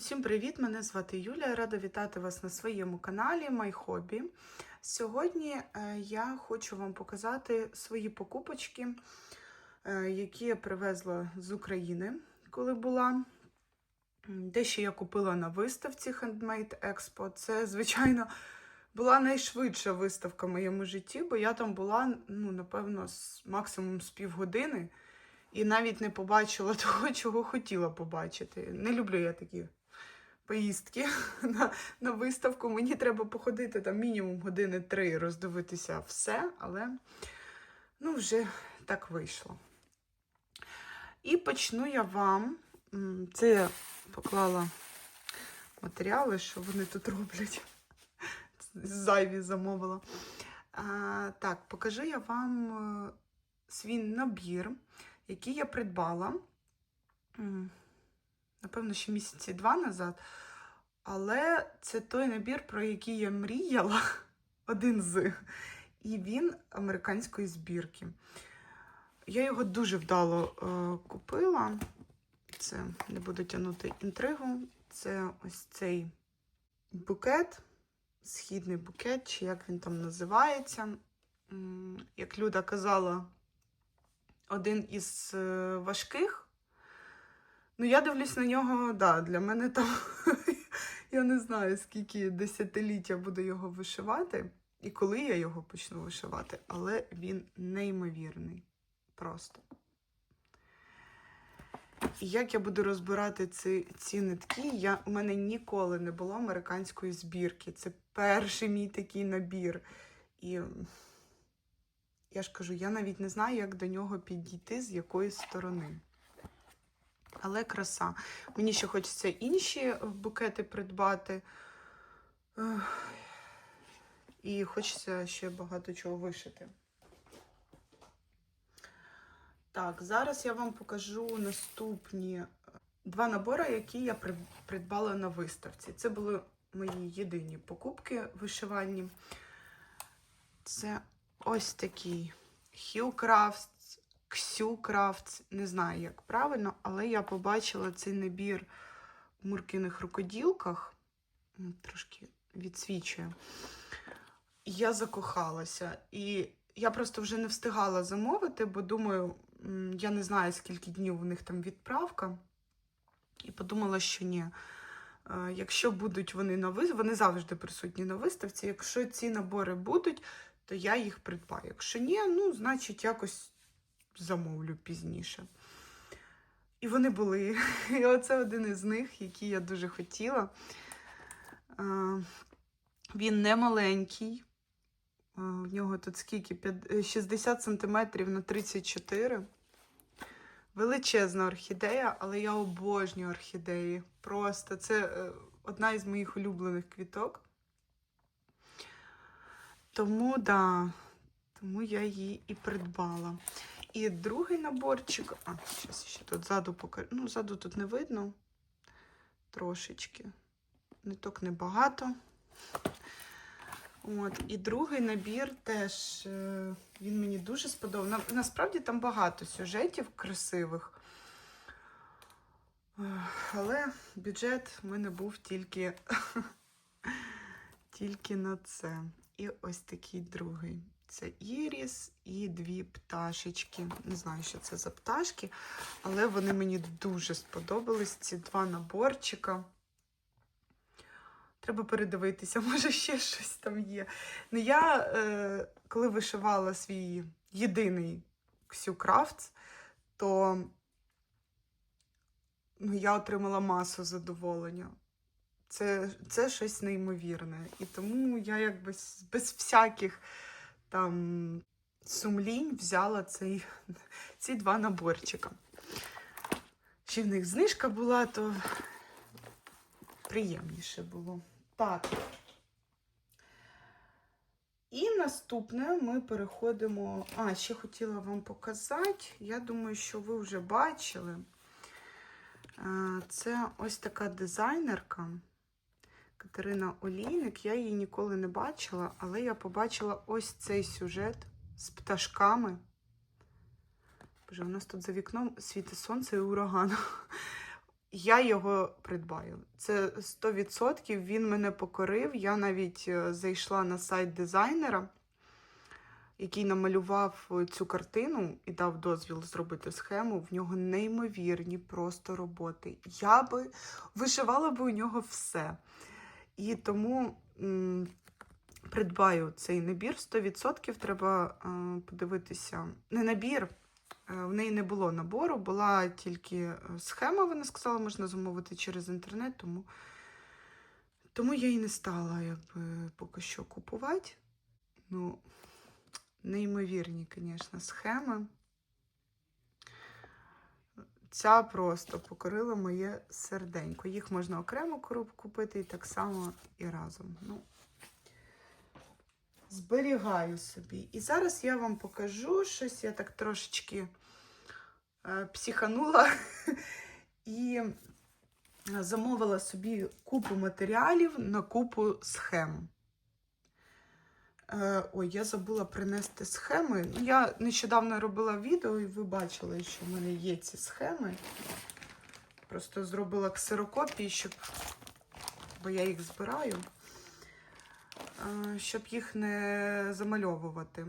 Усім привіт! Мене звати Юля. Я рада вітати вас на своєму каналі My Hobby. Сьогодні е, я хочу вам показати свої покупочки, е, які я привезла з України, коли була. М, Дещо я купила на виставці Handmade Expo. Це, звичайно, була найшвидша виставка в моєму житті, бо я там була, ну, напевно, максимум з півгодини. І навіть не побачила того, чого хотіла побачити. Не люблю я такі поїздки на, на виставку. Мені треба походити там мінімум години три, роздивитися все, але ну, вже так вийшло. І почну я вам. Це я поклала матеріали, що вони тут роблять. Зайві замовила. А, так, покажу я вам е, свій набір, який я придбала. Напевно, ще місяці два назад. Але це той набір, про який я мріяла, один з. І він американської збірки. Я його дуже вдало е, купила. Це не буду тягнути інтригу. Це ось цей букет, східний букет, чи як він там називається. Як Люда казала, один із е, важких. Ну, я дивлюсь на нього, да, для мене там, я не знаю, скільки десятиліття буду його вишивати, і коли я його почну вишивати, але він неймовірний. Просто. І як я буду розбирати ці, ці нитки, я, у мене ніколи не було американської збірки. Це перший мій такий набір. І я ж кажу, я навіть не знаю, як до нього підійти, з якої сторони. Але краса. Мені ще хочеться інші букети придбати. І хочеться ще багато чого вишити. Так, зараз я вам покажу наступні е, два набори, які я придбала на виставці. Це були мої єдині покупки вишивальні. Це ось такий Hue Crafts, Ксю Крафтс, не знаю, як правильно, але я побачила цей набір в муркиних рукоділках. Трошки відсвічує. Я закохалася. І я просто вже не встигала замовити, бо думаю, я не знаю, скільки днів у них там відправка. І подумала, що ні. Е, Якщо будуть вони на виставці, вони завжди присутні на виставці. Якщо ці набори будуть, то я їх придбаю. Якщо ні, ну, значить, якось замовлю пізніше. І вони були. І оце один із них, який я дуже хотіла. Е, Він не маленький. Е, В нього тут скільки? Е, 60 см на 34 Величезна орхідея, але я обожнюю орхідеї. Просто це е, одна із моїх улюблених квіток. Тому, да, тому я її і придбала. І другий наборчик. А, зараз ще тут ззаду покажу. Ну, ззаду тут не видно. Трошечки. Ниток небагато. От, і другий набір теж е, він мені дуже сподобався. Насправді там багато сюжетів красивих. Але бюджет в мене був тільки, тільки на це. І ось такий другий. Це іріс і дві пташечки. Не знаю, що це за пташки, але вони мені дуже сподобались. Ці два наборчика. Треба передивитися, може ще щось там є. Ну, я, е, коли вишивала свій єдиний Ксю Крафтс, то ну, я отримала масу задоволення. Це, це щось неймовірне. І тому я якби без всяких там сумлінь взяла цей, ці два наборчика. Ще в них знижка була, то приємніше було. Так. І наступне ми переходимо. А, ще хотіла вам показати. Я думаю, що ви вже бачили. Е, Це ось така дизайнерка Катерина Олійник. Я її ніколи не бачила, але я побачила ось цей сюжет з пташками. Боже, у нас тут за вікном світить сонце і ураган. я його придбаю. Це 100% він мене покорив. Я навіть е, зайшла на сайт дизайнера, який намалював е, цю картину і дав дозвіл зробити схему. В нього неймовірні просто роботи. Я би вишивала би у нього все. І тому м, придбаю цей набір 100%. Треба е, подивитися. Не набір. е, В неї не було набору, була тільки е, схема, вона сказала, можна замовити через інтернет, тому, тому я і не стала якби, поки що купувати. Ну, неймовірні, звісно, схеми. Ця просто покорила моє серденько. Їх можна окремо купити і так само і разом. Ну, зберігаю собі. І зараз я вам покажу щось. Я так трошечки е, психанула і замовила собі купу матеріалів на купу схем. Е, Ой, я забула принести схеми. Ну, Я нещодавно робила відео, і ви бачили, що в мене є ці схеми. Просто зробила ксерокопії, щоб, бо я їх збираю, е, щоб їх не замальовувати.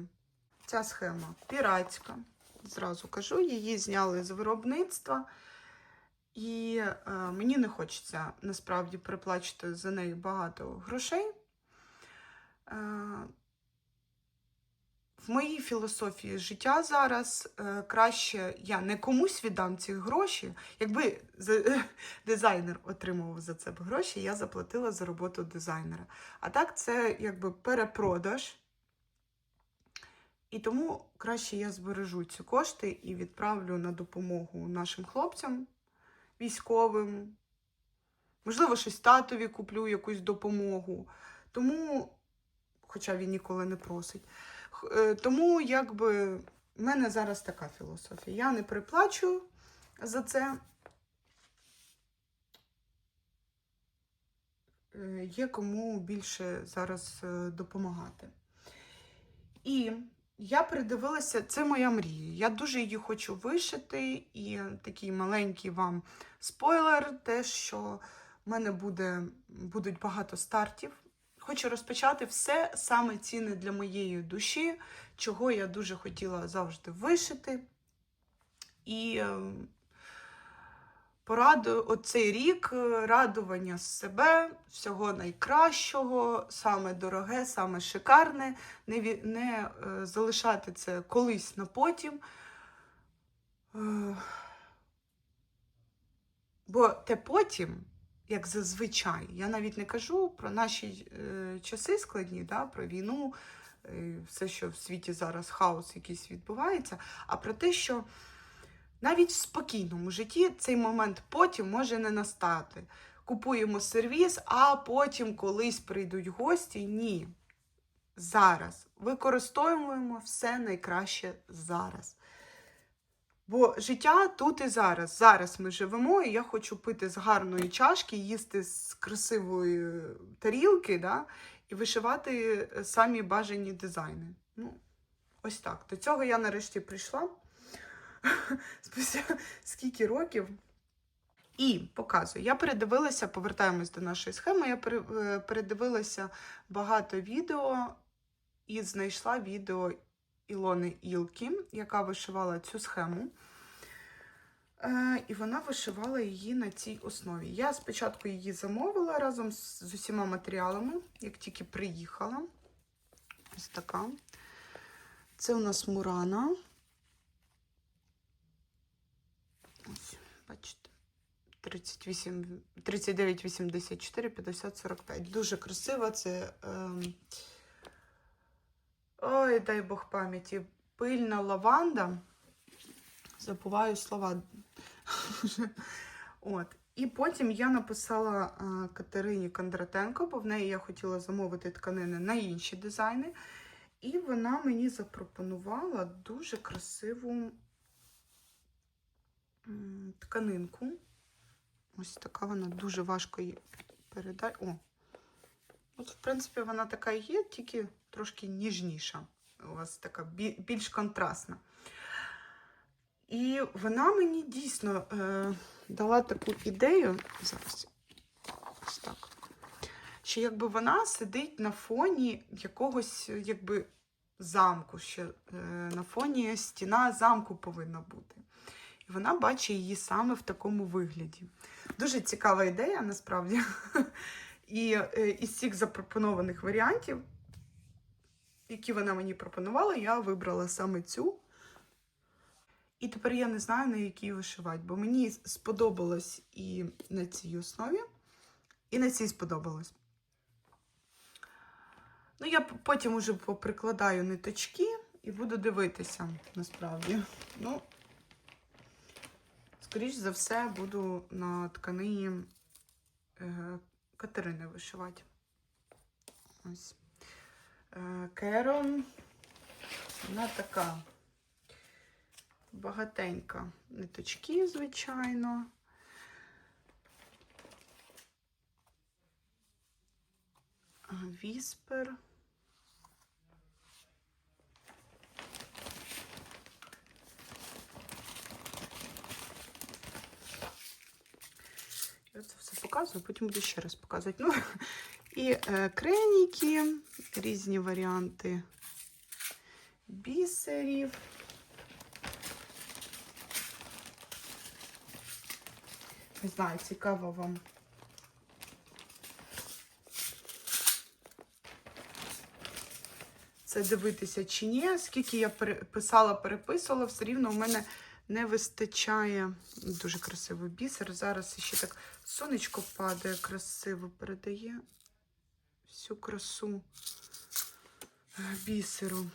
Ця схема піратська. Зразу кажу, її зняли з виробництва. І е, мені не хочеться насправді переплачувати за неї багато грошей. Е, в моїй філософії життя зараз е, краще я не комусь віддам ці гроші. Якби за- дизайнер отримував за це гроші, я заплатила за роботу дизайнера. А так це якби перепродаж. І тому краще я збережу ці кошти і відправлю на допомогу нашим хлопцям, військовим. Можливо, щось татові куплю якусь допомогу. Тому, хоча він ніколи не просить. Е, Тому, якби, в мене зараз така філософія. Я не приплачу за це. Е, Є кому більше зараз е, допомагати. І я передивилася, це моя мрія. Я дуже її хочу вишити. І такий маленький вам спойлер, те, що в мене буде, будуть багато стартів. Хочу розпочати все саме цінне для моєї душі, чого я дуже хотіла завжди вишити. І е, пораду оцей рік е, радування з себе, всього найкращого, саме дороге, саме шикарне, не, не е, залишати це колись на потім. Е, бо те потім, як зазвичай, я навіть не кажу про наші е, часи складні, да, про війну, е, все, що в світі зараз хаос якийсь відбувається, а про те, що навіть в спокійному житті цей момент потім може не настати. Купуємо сервіс, а потім колись прийдуть гості. Ні. Зараз. Використовуємо все найкраще зараз. Бо життя тут і зараз. Зараз ми живемо, і я хочу пити з гарної чашки, їсти з красивої тарілки, да? і вишивати е, самі бажані дизайни. Ну, ось так. До цього я нарешті прийшла. Спустя скільки років. І показую, я передивилася, повертаємось до нашої схеми. Я е, передивилася багато відео і знайшла відео Ілони Ілкі, яка вишивала цю схему. Е, І вона вишивала її на цій основі. Я спочатку її замовила разом з, усіма матеріалами, як тільки приїхала. Ось така. Це у нас Мурана. Ось, бачите. 38, 39, 84, 50, 45. Дуже красиво. Це. ем, Ой, дай Бог пам'яті. Пильна лаванда. Забуваю слова. От. І потім я написала Катерині Кондратенко, бо в неї я хотіла замовити тканини на інші дизайни. І вона мені запропонувала дуже красиву тканинку. Ось така вона дуже важко її передати. О! От, в принципі, вона така є, тільки трошки ніжніша. У вас така більш контрастна. І вона мені дійсно е, дала таку ідею. Зараз ось так. Що якби вона сидить на фоні якогось якби замку, що е, на фоні стіна замку повинна бути. І вона бачить її саме в такому вигляді. Дуже цікава ідея, насправді. І е, із цих запропонованих варіантів, які вона мені пропонувала, я вибрала саме цю. І тепер я не знаю, на якій вишивати, бо мені сподобалось і на цій основі, і на цій сподобалось. Ну, я потім уже поприкладаю ниточки і буду дивитися, насправді. Ну, скоріш за все, буду на тканині е, Катерини вишивати. Ось. Е, Керон. Вона така багатенька. Ниточки, звичайно. Віспер. Я це все показую, потім буду ще раз показувати. Ну, і е, креніки, різні варіанти бісерів. Не знаю, цікаво вам. Це дивитися чи ні. Скільки я писала, переписувала, все рівно у мене не вистачає. Дуже красивий бісер. Зараз ще так сонечко падає, красиво передає всю красу е, бісеру.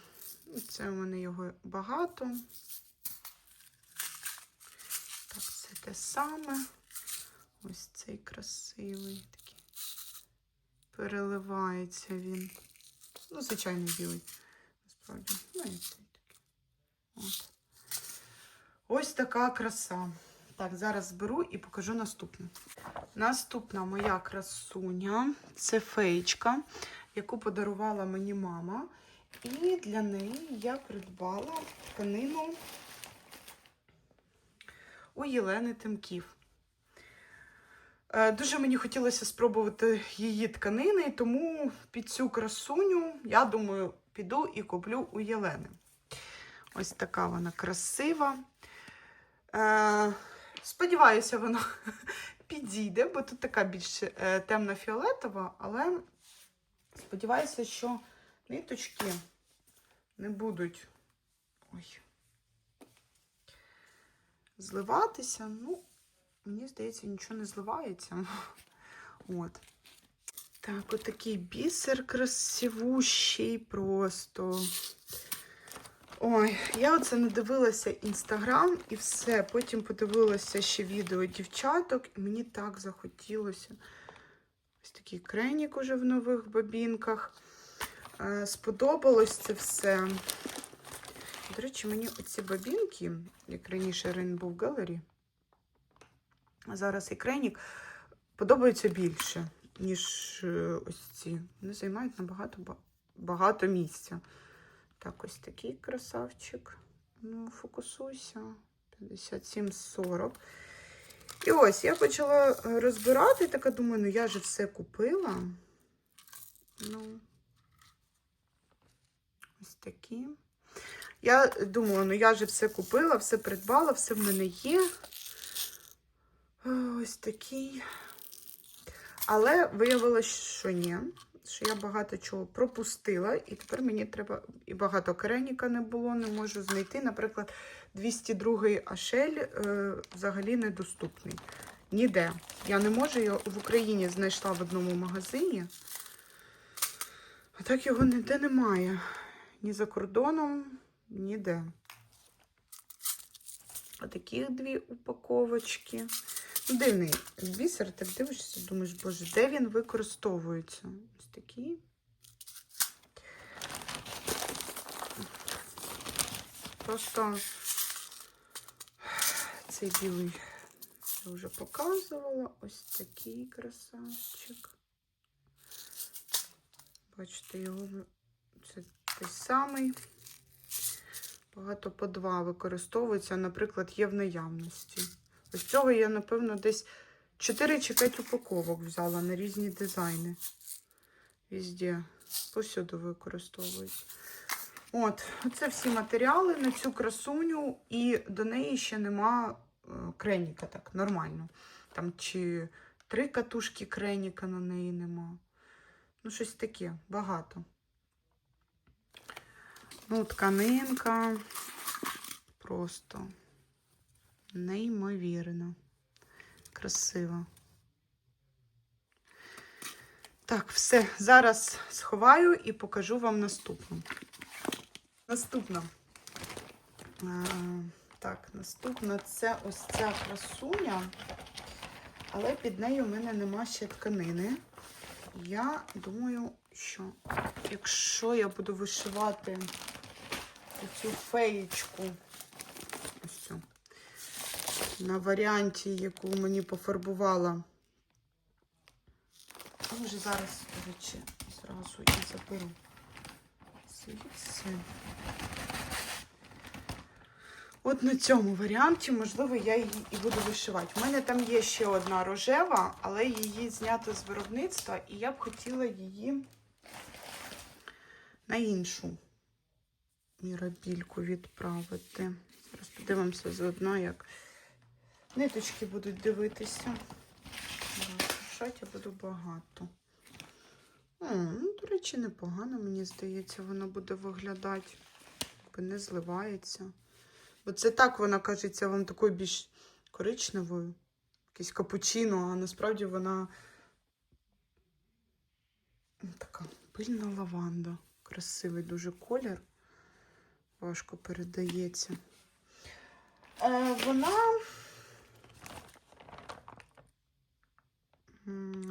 Це у мене його багато. Так, це те саме. Ось цей красивий такий. Переливається він. Ну, звичайно, білий. Насправді. Ну, і цей такий. От. Ось така краса. Так, зараз зберу і покажу наступну. Наступна моя красуня це феєчка, яку подарувала мені мама. І для неї я придбала тканину у Єлени Тимків. Е, Дуже мені хотілося спробувати її тканини, тому під цю красуню, я думаю, піду і куплю у Єлени. Ось така вона красива. Сподіваюся, вона підійде, бо тут така більш е, темно-фіолетова, але сподіваюся, що ниточки не будуть ой, зливатися. Ну, мені здається, нічого не зливається. От. Так, отакий бісер красивущий просто. Ой, я оце не дивилася інстаграм і все. Потім подивилася ще відео дівчаток, і мені так захотілося. Ось такий кренік уже в нових бабінках. Е, Сподобалось це все. До речі, мені оці бабінки, як раніше Rainbow Gallery, а зараз і кренік, подобаються більше, ніж е, ось ці. Вони займають набагато багато місця. Так, ось такий красавчик. Ну, фокусуйся. 57-40. І ось я почала е, розбирати, і така думаю, ну я же все купила. Ну, ось такі. Я думала, ну я же все купила, все придбала, все в мене є. Е, Ось такий. Але виявилось, що ні, що я багато чого пропустила, і тепер мені треба і багато кереніка не було, не можу знайти. Наприклад, 202-й Ашель е, взагалі недоступний. Ніде. Я не можу, я в Україні знайшла в одному магазині. А так його ніде немає. Ні за кордоном, ніде. Отакі дві упаковочки. Ну, Дивний бісер, так дивишся, думаєш, боже, де він використовується? Такі. Просто цей білий я вже показувала. Ось такий красавчик. Бачите, його це той самий. Багато по два використовується, наприклад, є в наявності. Ось цього я, напевно, десь 4 чи 5 упаковок взяла на різні дизайни. Везде. Повсюди використовують. От, це всі матеріали на цю красуню, і до неї ще нема е, креніка, так, нормально. Там чи три катушки креніка на неї нема. Ну, щось таке, багато. Ну, тканинка просто неймовірно. Красиво. Так, все. Зараз сховаю і покажу вам наступну. Наступна. Так, наступна це ось ця красуня, але під нею в мене нема ще тканини. Я думаю, що якщо я буду вишивати цю феєчку, ось цю, на варіанті, яку мені пофарбувала, може зараз, до речі, зразу і заберу звідси. От на цьому варіанті, можливо, я її і буду вишивати. У мене там є ще одна рожева, але її знято з виробництва, і я б хотіла її на іншу мірабільку відправити. Зараз подивимося заодно, як ниточки будуть дивитися. Шати я буду багато. О, ну, до речі, непогано, мені здається, воно буде виглядати, якби не зливається. Бо це так вона кажеться вам такою більш коричневою, якесь капучино, а насправді вона така пильна лаванда. Красивий дуже колір. Важко передається. Е, вона,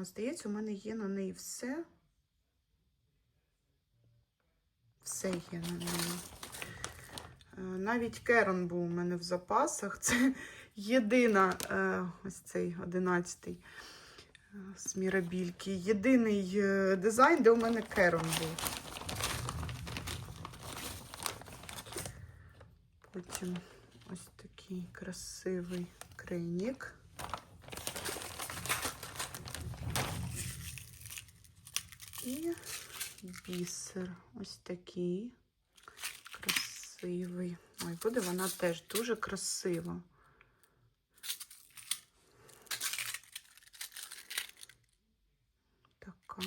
здається, у мене є на неї все. Все є на неї. Е, Навіть Керон був у мене в запасах. Це єдина, е, ось цей одинадцятий е, з Мірабільки. Єдиний дизайн, де у мене Керон був. Потім ось такий красивий крейнік. І бісер. Ось такий красивий. Ой, буде вона теж дуже красива. Така.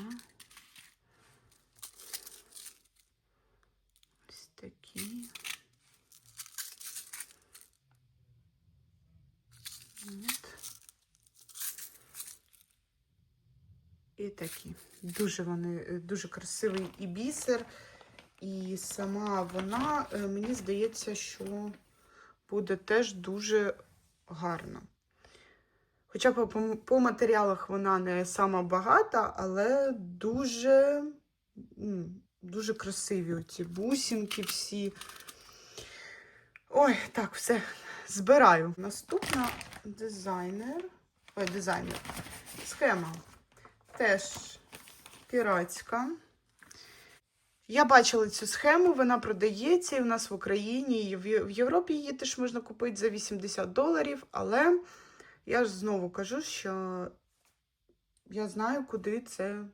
Ось такі. От. І такі. Дуже вони, е, дуже красивий і бісер. І сама вона, е, мені здається, що буде теж дуже гарна. Хоча по, по- по матеріалах вона не сама багата, але дуже, дуже красиві оці бусинки всі. Ой, так, все, збираю. Наступна дизайнер. Ой, дизайнер. Схема. Теж піратська. Я бачила цю схему, вона продається і в нас в Україні, і в Європі її теж можна купити за 80 доларів, але я ж знову кажу, що я знаю, куди це,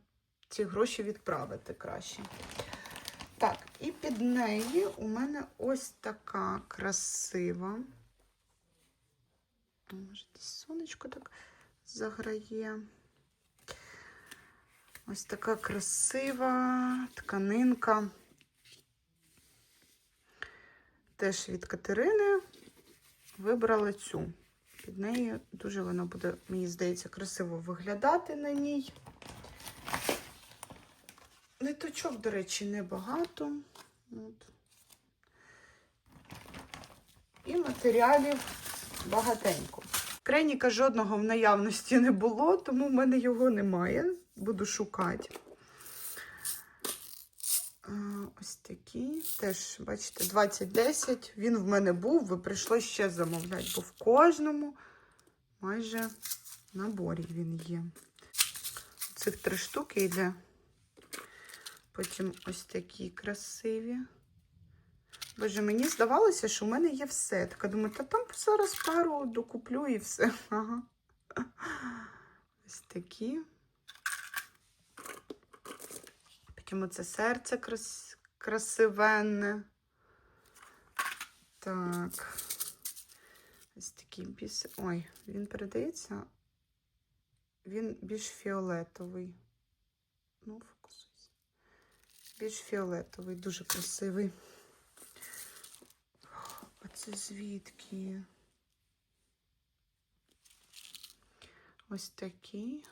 ці гроші відправити краще. Так, і під неї у мене ось така красива. Може, сонечко так заграє. Ось така красива тканинка. Теж від Катерини вибрала цю. Під нею дуже вона буде, мені здається, красиво виглядати на ній. Ниточок, до речі, небагато. От. І матеріалів багатенько. Креніка жодного в наявності не було, тому в мене його немає. Буду шукати. Ось такі. Теж, бачите, 2010. Він в мене був, ви прийшло ще замовляти, бо в кожному майже наборі він є. Цих три штуки йде. Потім ось такі красиві. Боже, мені здавалося, що в мене є все. Така думаю, та там зараз пару докуплю і все. Ага. Ось такі. Потім оце серце крас... красивенне. Так. Ось такий біс. Ой, він передається. Він більш фіолетовий. Ну, фокусуйся. Більш фіолетовий, дуже красивий. А це звідки? Ось такий.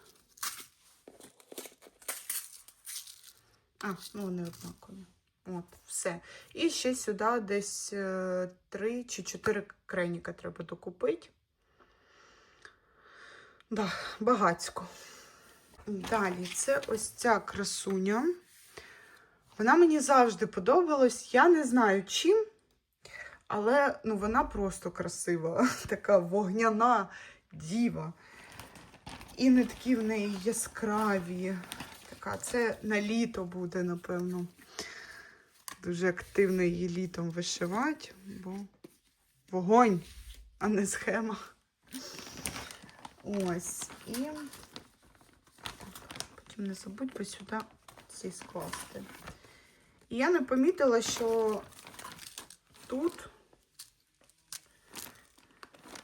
А, ну вони однакові. От, все. І ще сюди десь е, три чи чотири креніка треба докупити. Да, багацько. Далі, це ось ця красуня. Вона мені завжди подобалась. Я не знаю чим, але ну, вона просто красива. Така вогняна діва. І не такі в неї яскраві. Така, це на літо буде, напевно. Дуже активно її літом вишивати, бо вогонь, а не схема. Ось. І потім не забудь би сюди ці скласти. І я не помітила, що тут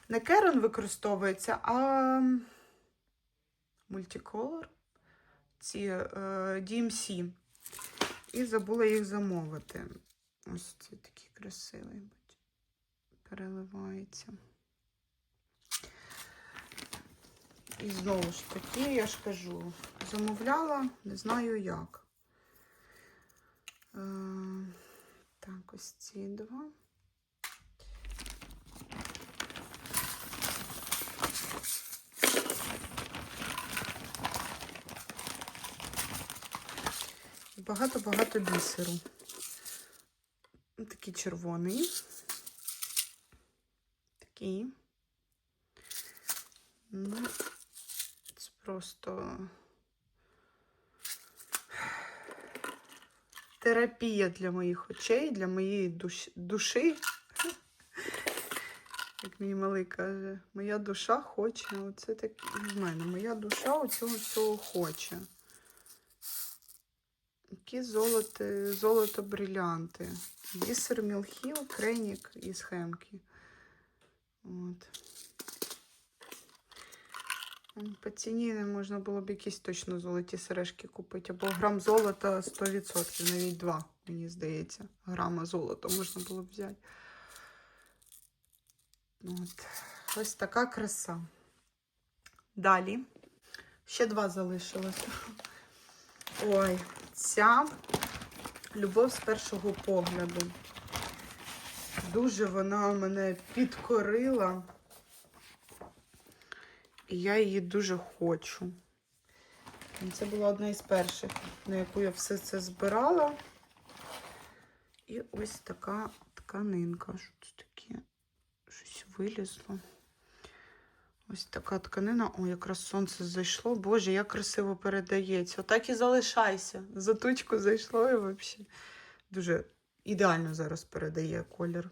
не керен використовується, а мультиколор, ці е, DMC. І забула їх замовити. Ось це такий красивий. Переливається. І знову ж таки, я ж кажу, замовляла, не знаю як. Е, так, ось ці два. Багато-багато бісеру. Такий червоний. Такий. Ну, це просто терапія для моїх очей, для моєї душ... душі. Як мій малий каже, моя душа хоче. Оце так в мене. Моя душа оцього всього хоче. Які золоти, золото брилянти. Бісер Мілхіл, кренік і схемки. От. По ціні не можна було б якісь точно золоті сережки купити. Або грам золота 100%, навіть 2, мені здається. Грама золота можна було б взяти. От. Ось така краса. Далі. Ще два залишилося. Ой, ця любов з першого погляду. Дуже вона мене підкорила. І я її дуже хочу. Це була одна із перших, на яку я все це збирала. І ось така тканинка. Що це таке? Щось вилізло. Ось така тканина. О, якраз сонце зайшло. Боже, як красиво передається. Отак і залишайся. За тучку зайшло і взагалі дуже ідеально зараз передає колір.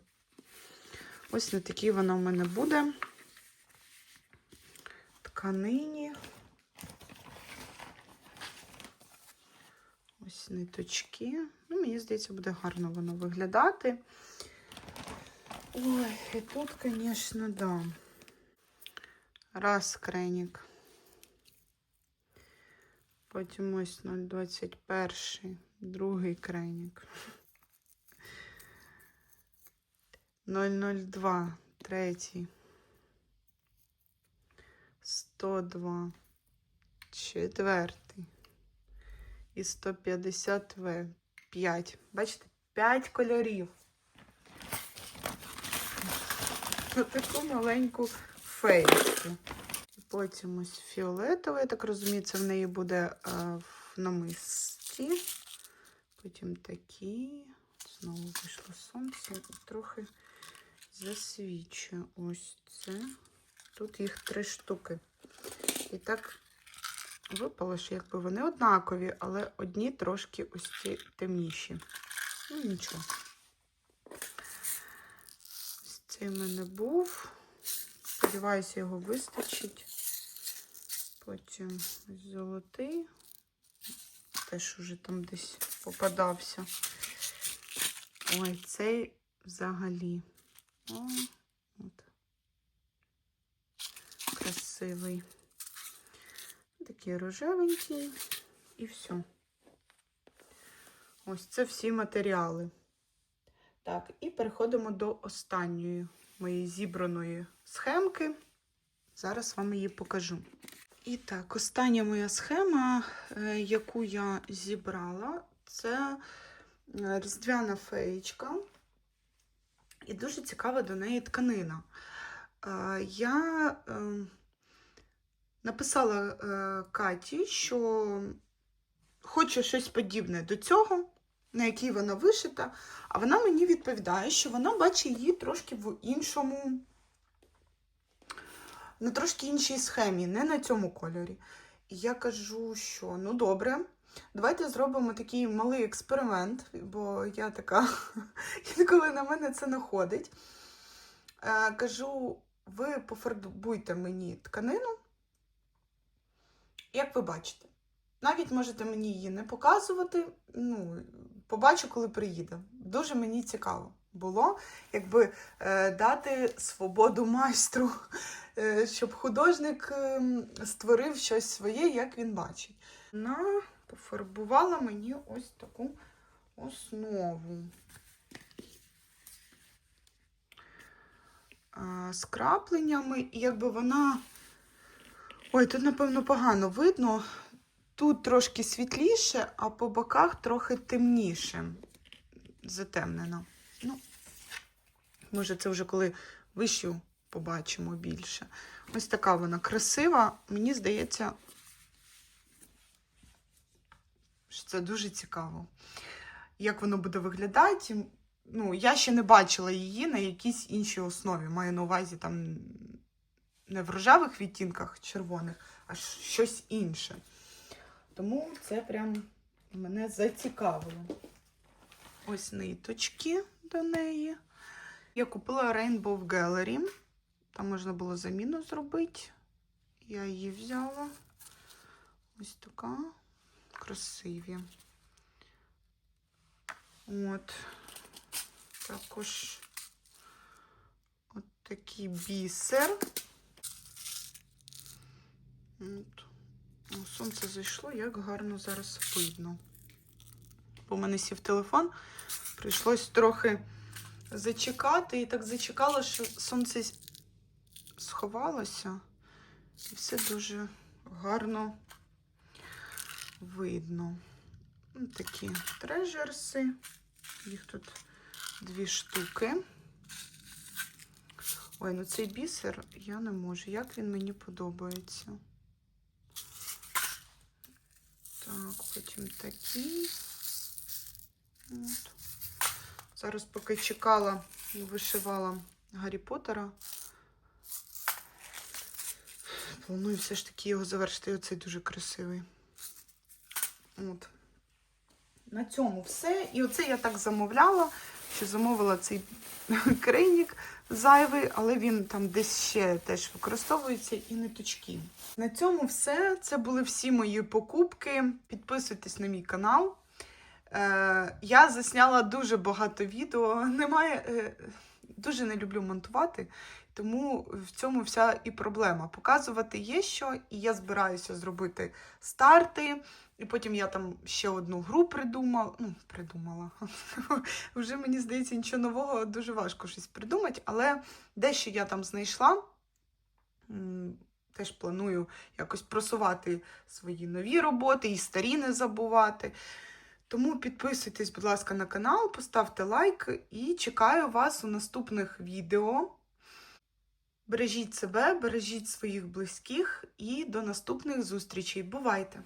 Ось на такій вона в мене буде. Тканині. Ось ниточки. Ну, мені здається, буде гарно воно виглядати. Ой, і тут, звісно, да. Раз кренік. Потім ось 0,21, другий кренік. 002, третій. 102, четвертий. І 150 В. 5. Бачите, 5 кольорів. На таку маленьку фейку. Потім ось фіолетовий, я так розумію, це в неї буде а, в намисті. Потім такі. Знову вийшло сонце трохи засвічує. Ось це. Тут їх три штуки. І так випало, що якби вони однакові, але одні трошки ось ці темніші. Ну, нічого. Ось Цей в мене був. Сподіваюся, його вистачить. Потім золотий. Теж уже там десь попадався. Ой, цей взагалі. О, от. Красивий. Такий рожевенький. І все. Ось це всі матеріали. Так, і переходимо до останньої моєї зібраної схемки. Зараз вам її покажу. І так, остання моя схема, е, яку я зібрала, це е, різдвяна феєчка. І дуже цікава до неї тканина. Е, Я написала Каті, що хочу щось подібне до цього, на якій вона вишита, а вона мені відповідає, що вона бачить її трошки в іншому, на трошки іншій схемі, не на цьому кольорі. І я кажу, що ну добре, давайте зробимо такий малий експеримент, бо я така, інколи на мене це находить. Е, кажу, ви пофарбуйте мені тканину, як ви бачите. Навіть можете мені її не показувати. Ну, побачу, коли приїде. Дуже мені цікаво було, якби е, дати свободу майстру, щоб художник е, створив щось своє, як він бачить. Вона пофарбувала мені ось таку основу. Е, з крапленнями, і якби вона. Ой, тут, напевно, погано видно. Тут трошки світліше, а по боках трохи темніше. Затемнено. Ну, може, це вже коли вищу побачимо більше. Ось така вона красива. Мені здається, що це дуже цікаво. Як воно буде виглядати? Ну, я ще не бачила її на якійсь іншій основі. Маю на увазі там не в рожевих відтінках червоних, а щось інше. Тому це прям мене зацікавило. Ось ниточки до неї. Я купила Rainbow Gallery. Там можна було заміну зробити. Я її взяла. Ось така. Красиві. От. Також от такий бісер. От. О, Сонце зайшло, як гарно зараз видно. Бо в мене сів телефон, прийшлось трохи зачекати. І так зачекала, що сонце сховалося. І все дуже гарно видно. Ось такі трежерси. Їх тут дві штуки. Ой, ну цей бісер я не можу. Як він мені подобається. Так, потім такі. От. Зараз, поки чекала, вишивала Гаррі Поттера. Планую все ж таки його завершити. Оцей дуже красивий. От. На цьому все. І оце я так замовляла, що замовила цей крейник зайвий, але він там десь ще теж використовується і ниточки. На цьому все. Це були всі мої покупки. Підписуйтесь на мій канал. Е, я засняла дуже багато відео. Немає, е, дуже не люблю монтувати, тому в цьому вся і проблема. Показувати є що, і я збираюся зробити старти. І потім я там ще одну гру придумала. Ну, придумала. Вже мені здається, нічого нового дуже важко щось придумати, але дещо я там знайшла. Теж планую якось просувати свої нові роботи і старі не забувати. Тому підписуйтесь, будь ласка, на канал, поставте лайк і чекаю вас у наступних відео. Бережіть себе, бережіть своїх близьких і до наступних зустрічей. Бувайте!